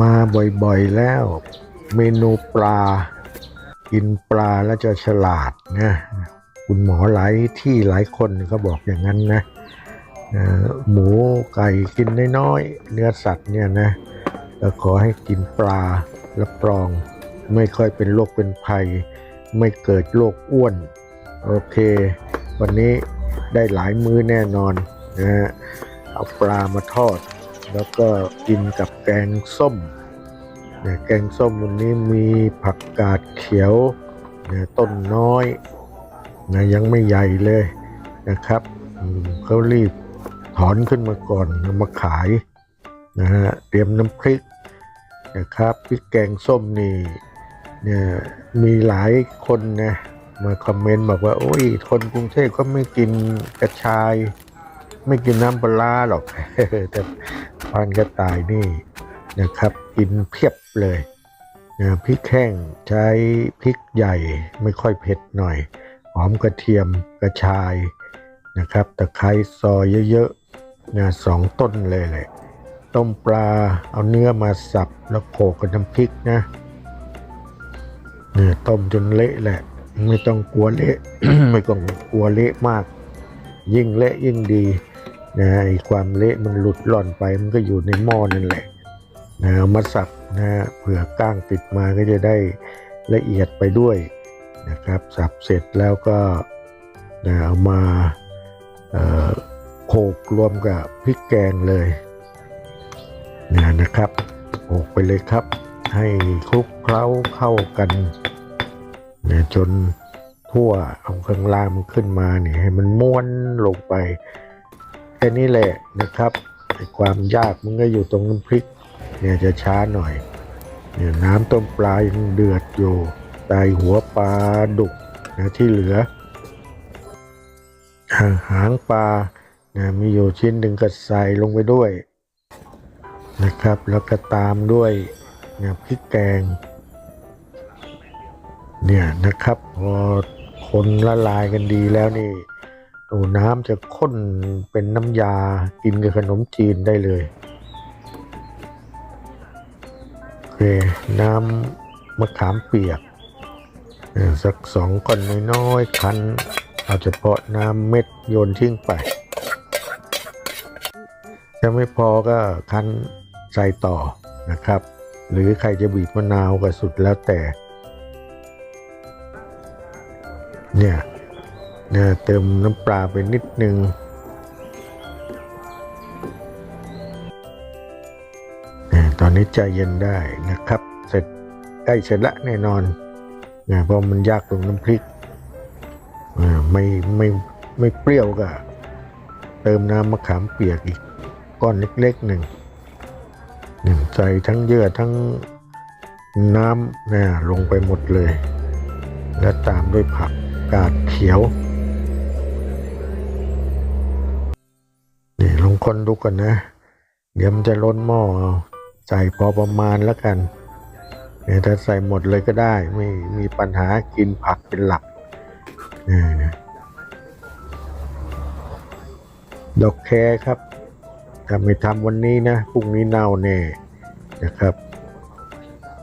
มาบ่อยๆแล้ว เมนูปลา กินปลาแล้วจะฉลาดนะคุณหมอหลายที่หลายคนก็บอกอย่างนั้นนะหมูไก่กินน้อยๆเนื้อสัตว์เนี่ยนะแล้วขอให้กินปลารับรอง ไม่ค่อยเป็นโรคเป็นภัย ไม่เกิดโรคอ้วน โอเค วันนี้ได้หลายมื้อแน่นอนนะฮะเอาปลามาทอด แล้วก็กินกับแกงส้มเนี่ยแกงส้มวันนี้มีผักกาดเขียวเนี่ยต้นน้อยนะยังไม่ใหญ่เลยนะครับเขารีบถอนขึ้นมาก่อนมาขายนะฮะเตรียมน้ำพริกนะครับพริกแกงส้มนี่เนี่ยมีหลายคนนะมาคอมเมนต์บอกว่า โอ้ยคนกรุงเทพก็ไม่กินกระชาย ไม่กินน้ำปลาหรอกแต่พานกระต่ายนี่นะครับ กินเพียบเลยนะพริกแห้งใช้พริกใหญ่ไม่ค่อยเผ็ดหน่อย หอมกระเทียมกระชายนะครับตะไคร้ซอยเยอะๆนะสองต้นเลยแหละต้มปลาเอาเนื้อมาสับแล้วโขลกกับน้ำพริกนะเนี่ยต้มจนเละแหละ ไม่ต้องกลัวเละ ไม่ต้องกลัวเละมาก ยิ่งเละยิ่งดี นะไอความเละมันหลุดหล่อนไปมันก็อยู่ในหม้อนั่นแหละนะเอามาสับนะเผื่อก้างติดมาก็จะได้ละเอียดไปด้วยนะครับสับเสร็จแล้วก็นะเอามาโขลกรวมกับพริกแกงเลยนะนะครับโขกไปเลยครับ ให้คลุกเคล้าเข้ากันนะจนทั่วเอาข้างล่างมันขึ้นมาเนี่ยให้มันม้วนลงไป แค่นี้แหละนะครับไอความยากมันก็อยู่ตรงน้ำพริก เนี่ยจะช้าหน่อย เนี่ยน้ำต้มปลายังเดือดอยู่ใส่หัวปลาดุกนะที่เหลือ หางหางปลานะมีอยู่ชิ้นหนึ่งก็ใส่ลงไปด้วยนะครับ แล้วก็ตามด้วยนะพริกแกง เนี่ยนะครับพอคนละลายกันดีแล้วนี่ โอ้น้ำจะข้นเป็นน้ำยากินกับขนมจีนได้เลยโอเคน้ำมะขามเปียกเอ่อสักสองก้อนน้อยๆคั้นเอาเฉพาะน้ำเม็ดโยนทิ้งไปถ้าไม่พอก็คั้นใส่ต่อนะครับ หรือใครจะบีบมะนาวก็สุดแล้วแต่ เนี่ย นี่ยเติมน้ำปลาไปนิดนึงเนี่ยตอนนี้ใจเย็นได้นะครับ เสร็จใกล้เสร็จละแน่นอนนะเพราะมันยากตรงน้ำพริกอ่าไม่ไม่ไม่เปรี้ยวก็เติมน้ำมะขามเปียกอีกก้อนเล็กๆหนึ่งหนึ่งใส่ทั้งเยื่อทั้งน้ำนะลงไปหมดเลย และตามด้วยผักกาดเขียว นี่ลองคนดูก่อนนะ เดี๋ยวมันจะล้นหม้อเอาใส่พอประมาณแล้วกันเนี่ยถ้าใส่หมดเลยก็ได้ไม่มีปัญหากินผักเป็นหลักนี่นดอกแครครับถ้าไม่ทำวันนี้นะพรุ่งนี้เน่าแน่นะครับ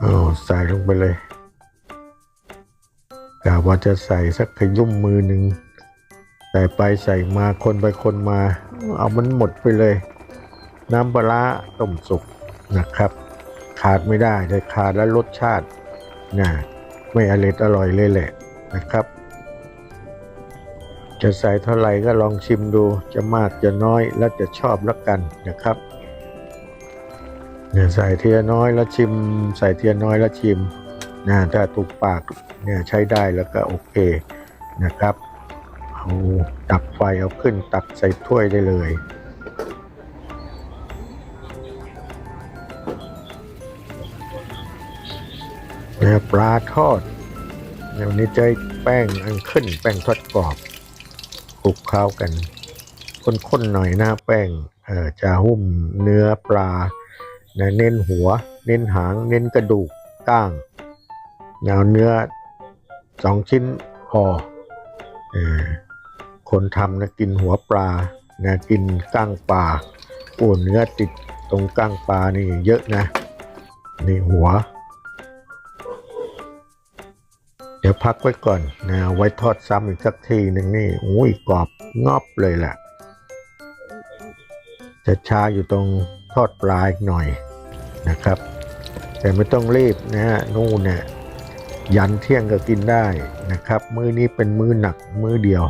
เอาใส่ลงไปเลยกะว่าจะใส่สักขยุ่มมือหนึ่ง ส่ไปใส่มาคนไปคนมา เอามันหมดไปเลย น้ำปลาร้าต้มสุกนะครับ ขาดไม่ได้แต่ขาดแล้วรสชาตินะไม่อร่อยอร่อยเลยแหละนะครับ จะใส่เท่าไหร่ก็ลองชิมดูจะมากจะน้อยแล้วจะชอบแล้วกันนะครับเนี่ยใส่เทียน้อยแล้วชิม ใส่เทียน้อยแล้วชิมนะถ้าถูกปากเนี่ยใช้ได้แล้วก็โอเคนะครับ ดับไฟเอาขึ้นตักใส่ถ้วยได้เลย เนี่ยปลาทอดเดี๋ยวนี้จะให้แป้งอันขึ้นแป้งทอดกรอบคลุกเคล้ากันข้นๆหน่อยหน้าแป้งเอ่อจะหุ้มเนื้อปลานะเน้นหัว เน้นหาง เน้นกระดูกก้างเอาเนื้อสองชิ้นพอเออ คนทำนะกินหัวปลานะกินก้างปลาโอ้เนื้อติดตรงก้างปลานี่เยอะนะ นี่หัว เดี๋ยวพักไว้ก่อนนะไว้ทอดซ้ำอีกสักทีหนึ่งนี่อุ้ยกรอบงอบเลยแหละจะช้าอยู่ตรงทอดปลาอีกหน่อยนะครับ แต่ไม่ต้องรีบนะฮะนู่นเนี่ยยันเที่ยงก็กินได้นะครับ มื้อนี้เป็นมื้อหนักมื้อเดียว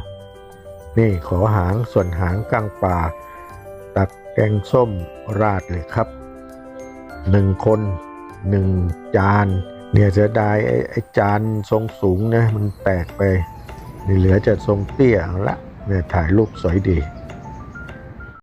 นี่ขอหางส่วนหางกลางป่า ตักแกงส้มราดเลยครับหนึ่งคนหนึ่งจาน เนี่ยจะได้ไอ้จานทรงสูงนะมันแตกไปนี่เหลือจะทรงเตี้ยละเนี่ยถ่ายรูปสวยดี